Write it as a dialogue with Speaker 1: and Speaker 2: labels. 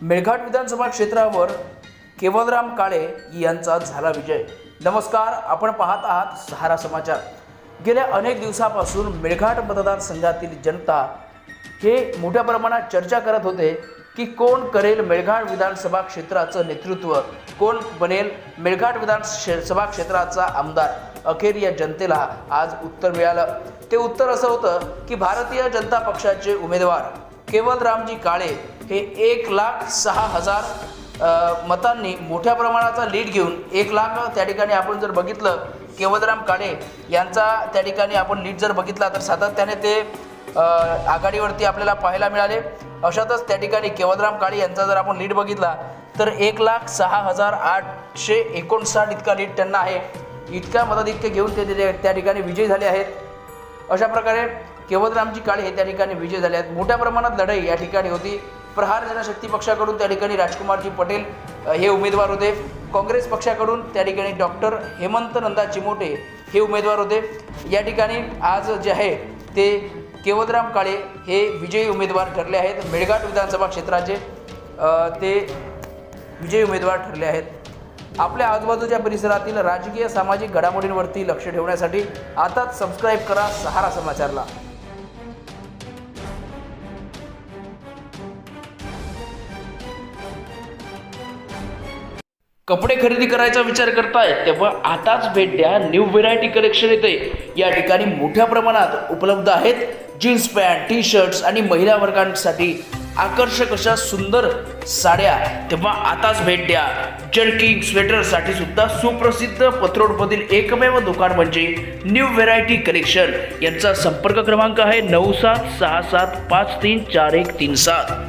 Speaker 1: मेळघाट विधानसभा क्षेत्रावर केवलराम काळे यांचा झाला विजय. नमस्कार आपण पाहत आहात सहारा समाचार. गेल्या अनेक दिवसापासून मेळघाट मतदारसंघातील जनता हे मोठ्या प्रमाणात चर्चा करत होते की कोण करेल मेळघाट विधानसभा क्षेत्राचं नेतृत्व कोण बनेल मेळघाट विधानसभा क्षेत्राचा आमदार. अखेर या जनतेला आज उत्तर मिळालं. ते उत्तर असं होतं की भारतीय जनता पक्षाचे उमेदवार केवलरामजी काळे हे एक लाख सहा हजार मतांनी मोठ्या प्रमाणाचा लीड घेऊन एक लाख त्या ठिकाणी आपण जर बघितलं केवलराम काळे यांचा त्या ठिकाणी आपण लीड जर बघितला तर सातत्याने ते आघाडीवरती आपल्याला पाहायला मिळाले. अशातच त्या ठिकाणी केवलराम काळे यांचा जर आपण लीड बघितला तर एक लाख सहा हजार आठशे एकोणसाठ इतका लीड त्यांना आहे. इतक्या इतके घेऊन ते ते त्या ठिकाणी विजयी झाले आहेत. अशा प्रकारे केवदरामजी काळे हे त्या ठिकाणी विजय झाले आहेत. मोठ्या प्रमाणात लढाई या ठिकाणी होती. प्रहार जनशक्ती पक्षाकडून त्या ठिकाणी राजकुमारजी पटेल हे उमेदवार होते. काँग्रेस पक्षाकडून त्या ठिकाणी डॉक्टर हेमंत नंदा चिमोटे हे उमेदवार होते. या ठिकाणी आज जे आहे ते केवदराम काळे हे विजयी उमेदवार ठरले आहेत. मेळघाट विधानसभा क्षेत्राचे ते विजयी उमेदवार ठरले आहेत. आपल्या आजूबाजूच्या परिसरातील राजकीय सामाजिक घडामोडींवरती लक्ष ठेवण्यासाठी आताच सबस्क्राईब करा सहारा समाचारला. कपडे खरेदी करायचा विचार करताय तेव्हा आताच भेट द्या. न्यू व्हेरायटी कलेक्शन येते. या ठिकाणी मोठ्या प्रमाणात उपलब्ध आहेत. जीन्स पॅन्ट टी शर्ट्स आणि महिला वर्गांसाठी आकर्षक अशा सुंदर साड्या तेव्हा आताच भेट द्या. जर्किंग स्वेटरसाठी सुद्धा सुप्रसिद्ध पत्रोडमधील एकमेव दुकान म्हणजे न्यू व्हेरायटी कलेक्शन यांचा संपर्क क्रमांक आहे नऊ सात सहा सात पाच तीन चार एक तीन सात.